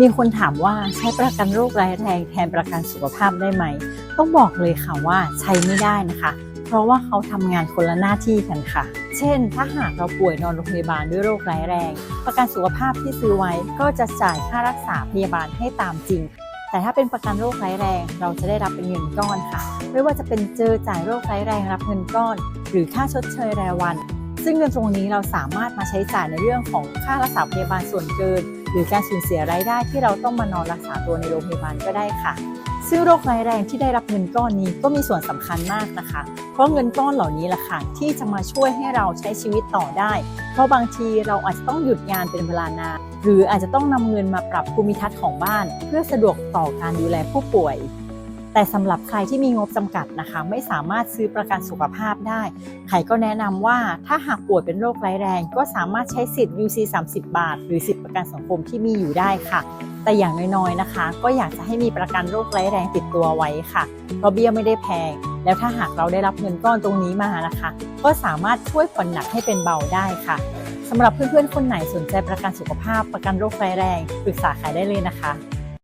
มีคนถามว่าใช้ประกันโรคร้ายแรงแทนประกันสุขภาพได้ไหม ต้องบอกเลยค่ะว่าใช้ไม่ได้นะคะ เพราะว่าเขาทำงานคนละหน้าที่กันค่ะ เช่น ถ้าหากเราป่วยนอนโรงพยาบาลด้วยโรคร้ายแรง ประกันสุขภาพที่ซื้อไว้ก็จะจ่ายค่ารักษาพยาบาลให้ตามจริง แต่ถ้าเป็นประกันโรคร้ายแรง เราจะได้รับเป็นเงินก้อนค่ะ ไม่ว่าจะเป็นเจอจ่ายโรคร้ายแรงรับเงินก้อน หรือค่าชดเชยรายวัน ซึ่งเงินตรงนี้เราสามารถมาใช้จ่ายในเรื่องของค่ารักษาพยาบาลส่วนเกิน หรือการสูญเสียรายได้ที่เราต้องมานอนรักษาตัวในโรงพยาบาลก็ได้ค่ะ ซึ่งโรคร้ายแรงที่ได้รับเงินก้อนนี้ก็มีส่วนสำคัญมากนะคะ เพราะเงินก้อนเหล่านี้แหละค่ะที่จะมาช่วยให้เราใช้ชีวิตต่อได้ เพราะบางทีเราอาจจะต้องหยุดงานเป็นเวลานานหรืออาจจะต้องนำเงินมาปรับภูมิทัศน์ของบ้าน เพื่อสะดวกต่อการดูแลผู้ป่วย แต่สำหรับใครที่มีงบจำกัดนะคะ ไม่สามารถซื้อประกันสุขภาพได้ไข่ก็แนะนำว่าถ้าหากป่วยเป็นโรคร้ายแรง ก็สามารถใช้สิทธิ์ UC 30 บาท หรือสิทธิประกันสังคมที่มีอยู่ได้ค่ะ แต่อย่างน้อยๆนะคะ ก็อยากจะให้มีประกันโรคร้ายแรงติดตัวไว้ค่ะเพราะเบี้ยไม่ได้แพง แล้วถ้าหากเราได้รับเงินก้อนตรงนี้มานะคะ ก็สามารถช่วยผ่อนหนักให้เป็นเบาได้ค่ะสำหรับเพื่อนๆคนไหนสนใจประกันสุขภาพประกันโรคร้ายแรงปรึกษาขายได้เลยนะคะ